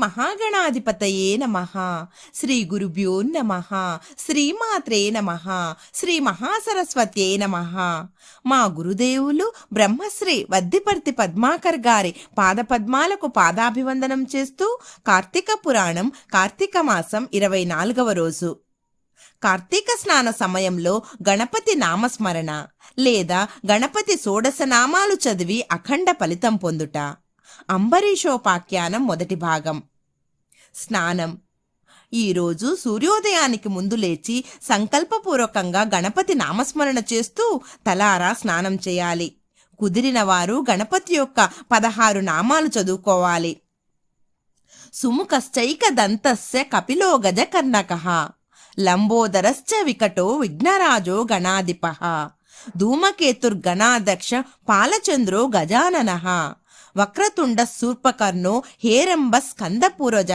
మహాగణాధిపతయే నమ. శ్రీ గురుభ్యో నమ. శ్రీమాత్రే నమ. శ్రీ మహాసరస్వత్యే నమ. మా గురుదేవులు బ్రహ్మశ్రీ వద్దిపర్తి పద్మాకర్ గారి పాదపద్మాలకు పాదాభివందనం చేస్తూ కార్తీక పురాణం కార్తీక మాసం ఇరవై నాలుగవ రోజు. కార్తీక స్నాన సమయంలో గణపతి నామస్మరణ లేదా గణపతి షోడశ నామాలు చదివి అఖండ ఫలితం పొందుట. అంబరీషోపాఖ్యానం మొదటి భాగం. స్నానం. ఈరోజు సూర్యోదయానికి ముందు లేచి సంకల్పపూర్వకంగా గణపతి నామస్మరణ చేస్తూ తలారా స్నానం చేయాలి. కుదిరిన వారు గణపతి యొక్క పదహారు నామాలు చదువుకోవాలి. సుముఖశ్చైక దంతస్య కపిలో గజకర్ణకః లంబోదరశ్చ వికటో విఘ్నరాజో గణాధిప. ధూమకేతుర్గణాధ్యక్ష పాలచంద్రో గజానన. వక్రతుండ శూర్పకర్ణో హేరంబ స్కందపూరజ.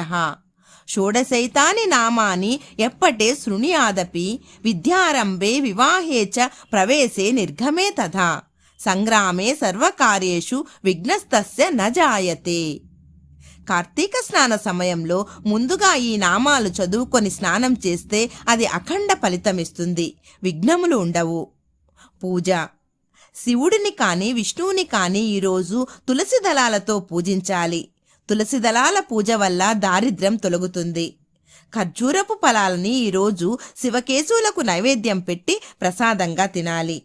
షోడశైతాని నామాని ఎప్పటే శృణుయాదపి విద్యారంభే వివాహే చ ప్రవేశే నిర్గమే తథా. సంగ్రామే సర్వకార్యేషు విఘ్నస్తస్య న జాయతే. కార్తీక స్నాన సమయంలో ముందుగా ఈ నామాలు చదువుకొని స్నానం చేస్తే అది అఖండ ఫలితమిస్తుంది. విఘ్నములు ఉండవు. పూజ శివుడిని కానీ విష్ణువుని కానీ ఈరోజు తులసి దళాలతో పూజించాలి. తులసి దళాల పూజ వల్ల దారిద్ర్యం తొలగుతుంది. ఖర్జూరపు ఫలాలని ఈరోజు శివకేశవులకు నైవేద్యం పెట్టి ప్రసాదంగా తినాలి.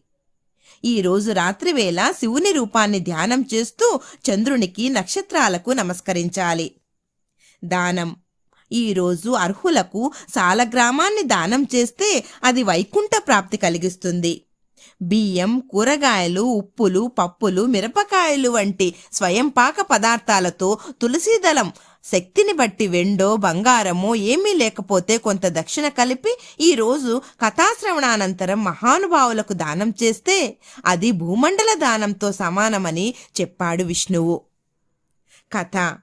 ఈరోజు రాత్రివేళ శివుని రూపాన్ని ధ్యానం చేస్తూ చంద్రునికి నక్షత్రాలకు నమస్కరించాలి. దానం. ఈరోజు అర్హులకు సాలగ్రామాన్ని దానం చేస్తే అది వైకుంఠ ప్రాప్తి కలిగిస్తుంది. బియ్యం కూరగాయలు ఉప్పులు పప్పులు మిరపకాయలు వంటి స్వయంపాక పదార్థాలతో తులసీదళం శక్తిని బట్టి వెండో బంగారమో ఏమీ లేకపోతే కొంత దక్షిణ కలిపి ఈరోజు కథాశ్రవణానంతరం మహానుభావులకు దానం చేస్తే అది భూమండల దానంతో సమానమని చెప్పాడు విష్ణువు. కథ.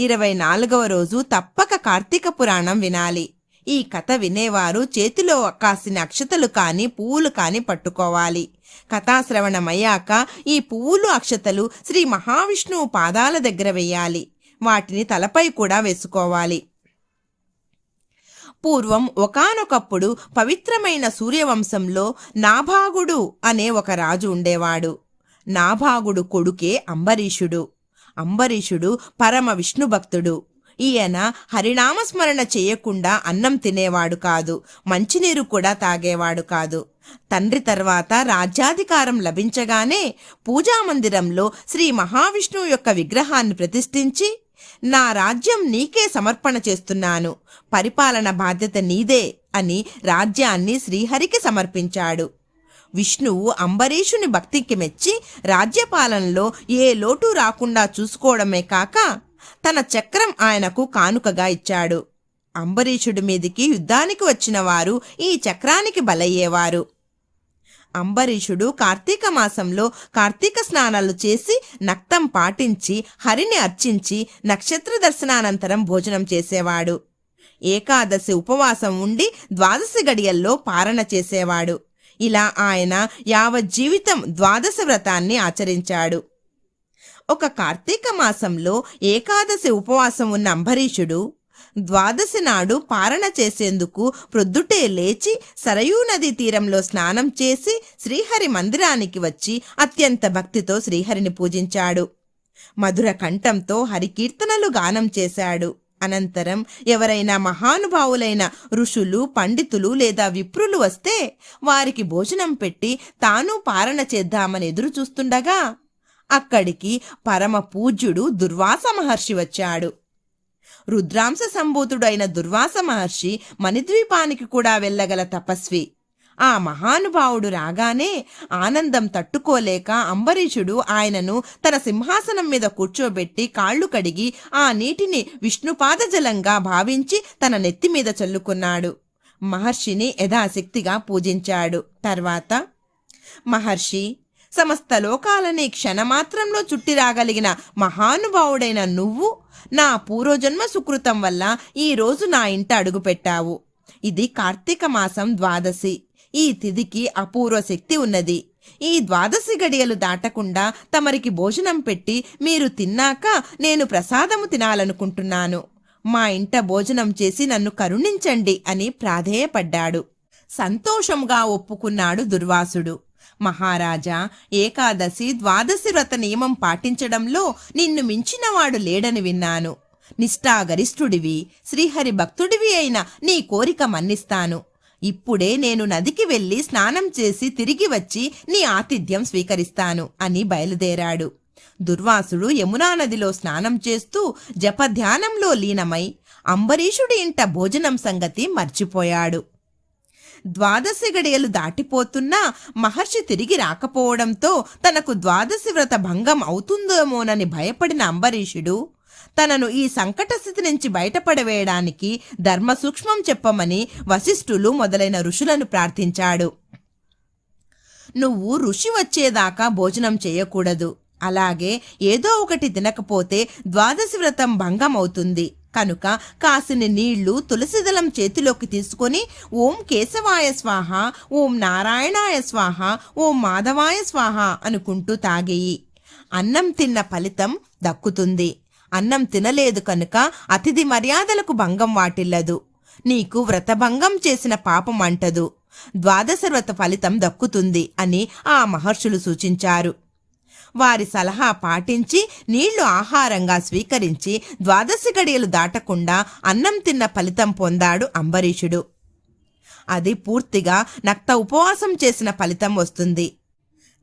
ఇరవై నాలుగవ రోజు తప్పక కార్తీక పురాణం వినాలి. ఈ కథ వినేవారు చేతిలో కాసిన అక్షతలు కాని పువ్వులు కాని పట్టుకోవాలి. కథాశ్రవణమయ్యాక ఈ పువ్వులు అక్షతలు శ్రీ మహావిష్ణువు పాదాల దగ్గర వేయాలి. వాటిని తలపై కూడా వేసుకోవాలి. పూర్వం ఒకానొకప్పుడు పవిత్రమైన సూర్యవంశంలో నాభాగుడు అనే ఒక రాజు ఉండేవాడు. నాభాగుడు కొడుకే అంబరీషుడు. అంబరీషుడు పరమ విష్ణు భక్తుడు ఈయన హరినామస్మరణ చేయకుండా అన్నం తినేవాడు కాదు మంచినీరు కూడా తాగేవాడు కాదు. తండ్రి తర్వాత రాజ్యాధికారం లభించగానే పూజామందిరంలో శ్రీ మహావిష్ణువు యొక్క విగ్రహాన్ని ప్రతిష్ఠించి నా రాజ్యం నీకే సమర్పణ చేస్తున్నాను పరిపాలన బాధ్యత నీదే అని రాజ్యాన్ని శ్రీహరికి సమర్పించాడు. విష్ణువు అంబరీషుని భక్తికి మెచ్చి రాజ్యపాలనలో ఏ లోటు రాకుండా చూసుకోవడమే కాక తన చక్రం ఆయనకు కానుకగా ఇచ్చాడు. అంబరీషుడి మీదికి యుద్ధానికి వచ్చిన వారు ఈ చక్రానికి బలయ్యేవారు. అంబరీషుడు కార్తీక మాసంలో కార్తీక స్నానాలు చేసి నక్తం పాటించి హరిని అర్చించి నక్షత్ర దర్శనానంతరం భోజనం చేసేవాడు. ఏకాదశి ఉపవాసం ఉండి ద్వాదశి గడియల్లో పారణ చేసేవాడు. ఇలా ఆయన యావజ్జీవితం ద్వాదశ వ్రతాన్ని ఆచరించాడు. ఒక కార్తీక మాసంలో ఏకాదశి ఉపవాసం ఉన్న అంబరీషుడు ద్వాదశి నాడు పారణ చేసేందుకు ప్రొద్దుటే లేచి సరయూ నదీ తీరంలో స్నానం చేసి శ్రీహరి మందిరానికి వచ్చి అత్యంత భక్తితో శ్రీహరిని పూజించాడు. మధుర కంఠంతో హరికీర్తనలు గానం చేశాడు. అనంతరం ఎవరైనా మహానుభావులైన ఋషులు పండితులు లేదా విప్రులు వస్తే వారికి భోజనం పెట్టి తాను పారణ చేద్దామని ఎదురు చూస్తుండగా అక్కడికి పరమ పూజ్యుడు దుర్వాస మహర్షి వచ్చాడు. రుద్రాంశ సంభూతుడైన దుర్వాస మహర్షి మణిద్వీపానికి కూడా వెళ్ళగల తపస్వి. ఆ మహానుభావుడు రాగానే ఆనందం తట్టుకోలేక అంబరీషుడు ఆయనను తన సింహాసనం మీద కూర్చోబెట్టి కాళ్ళు కడిగి ఆ నీటిని విష్ణుపాదజలంగా భావించి తన నెత్తి మీద చల్లుకున్నాడు. మహర్షిని యథాశక్తిగా పూజించాడు. తర్వాత మహర్షి సమస్త లోకాలని క్షణమాత్రంలో చుట్టి రాగలిగిన మహానుభావుడైన నువ్వు నా పూర్వజన్మ సుకృతం వల్ల ఈరోజు నా ఇంట అడుగుపెట్టావు ఇది కార్తీక మాసం ద్వాదశి. ఈ తిథికి అపూర్వ శక్తి ఉన్నది. ఈ ద్వాదశి గడియలు దాటకుండా తమరికి భోజనం పెట్టి మీరు తిన్నాక నేను ప్రసాదము తినాలనుకుంటున్నాను. మా ఇంట భోజనం చేసి నన్ను కరుణించండి అని ప్రాధేయపడ్డాడు. సంతోషంగా ఒప్పుకున్నాడు దుర్వాసుడు. మహారాజా ఏకాదశి ద్వాదశి వ్రత నియమం పాటించడంలో నిన్ను మించినవాడు లేడని విన్నాను. నిష్ఠాగరిష్ఠుడివి శ్రీహరి భక్తుడివి అయిన నీ కోరిక మన్నిస్తాను. ఇప్పుడే నేను నదికి వెళ్ళి స్నానం చేసి తిరిగి వచ్చి నీ ఆతిథ్యం స్వీకరిస్తాను అని బయలుదేరాడు. దుర్వాసుడు యమునా నదిలో స్నానం చేస్తూ జపధ్యానంలో లీనమై అంబరీషుడి ఇంట భోజనం సంగతి మర్చిపోయాడు. ద్వాదశి గడియలు దాటిపోతున్నా మహర్షి తిరిగి రాకపోవడంతో తనకు ద్వాదశి వ్రత భంగం అవుతుందేమోనని భయపడిన అంబరీషుడు తనను ఈ సంకట స్థితి నుంచి బయటపడవేయడానికి ధర్మ సూక్ష్మం చెప్పమని వశిష్ఠులు మొదలైన ఋషులను ప్రార్థించాడు. నువ్వు ఋషి వచ్చేదాకా భోజనం చేయకూడదు. అలాగే ఏదో ఒకటి తినకపోతే ద్వాదశి వ్రతం భంగం అవుతుంది కనుక కాసిన నీళ్ళు తులసిదళం చేతిలోకి తీసుకొని ఓం కేశవాయ స్వాహ ఓం నారాయణాయ స్వాహ ఓం మాధవాయ స్వాహ అనుకుంటూ తాగేయి. అన్నం తిన్న ఫలితం దక్కుతుంది. అన్నం తినలేదు కనుక అతిథి మర్యాదలకు భంగం వాటిల్లదు. నీకు వ్రతభంగం చేసిన పాపం అంటదు. ద్వాదశ వ్రత ఫలితం దక్కుతుంది అని ఆ మహర్షులు సూచించారు. వారి సలహా పాటించి నీళ్ళు ఆహారంగా స్వీకరించి ద్వాదశి గడియలు దాటకుండా అన్నం తిన్న ఫలితం పొందాడు అంబరీషుడు. అది పూర్తిగా నక్త ఉపవాసం చేసిన ఫలితం వస్తుంది.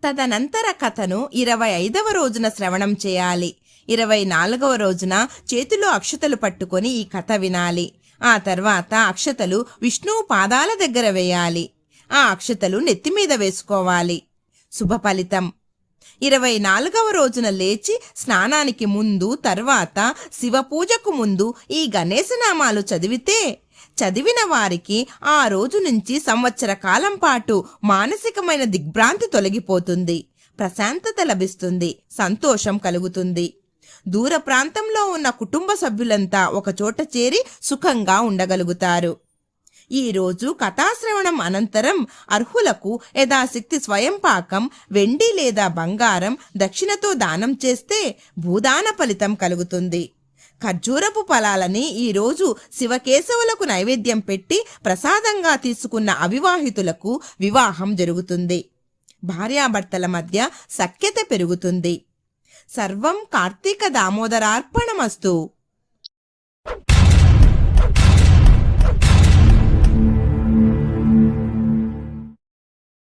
తదనంతర కథను ఇరవై ఐదవ రోజున శ్రవణం చేయాలి. ఇరవై నాలుగవ రోజున చేతిలో అక్షతలు పట్టుకొని ఈ కథ వినాలి. ఆ తర్వాత అక్షతలు విష్ణువు పాదాల దగ్గర వేయాలి. ఆ అక్షతలు నెత్తిమీద వేసుకోవాలి. శుభ ఫలితం. ఇరవై నాలుగవ రోజున లేచి స్నానానికి ముందు తర్వాత శివ పూజకు ముందు ఈ గణేశనామాలు చదివితే చదివిన వారికి ఆ రోజు నుంచి సంవత్సర కాలం పాటు మానసికమైన దిగ్భ్రాంతి తొలగిపోతుంది. ప్రశాంతత లభిస్తుంది. సంతోషం కలుగుతుంది. దూర ప్రాంతంలో ఉన్న కుటుంబ సభ్యులంతా ఒకచోట చేరి సుఖంగా ఉండగలుగుతారు. ఈరోజు కథాశ్రవణం అనంతరం అర్హులకు యథాశక్తి స్వయం పాకం వెండి లేదా బంగారం దక్షిణతో దానం చేస్తే భూదాన ఫలితం కలుగుతుంది. ఖర్జూరపు ఫలాలని ఈరోజు శివకేశవులకు నైవేద్యం పెట్టి ప్రసాదంగా తీసుకున్న అవివాహితులకు వివాహం జరుగుతుంది. భార్యాభర్తల మధ్య సఖ్యత పెరుగుతుంది. సర్వం కార్తీక దామోదరార్పణమస్తు.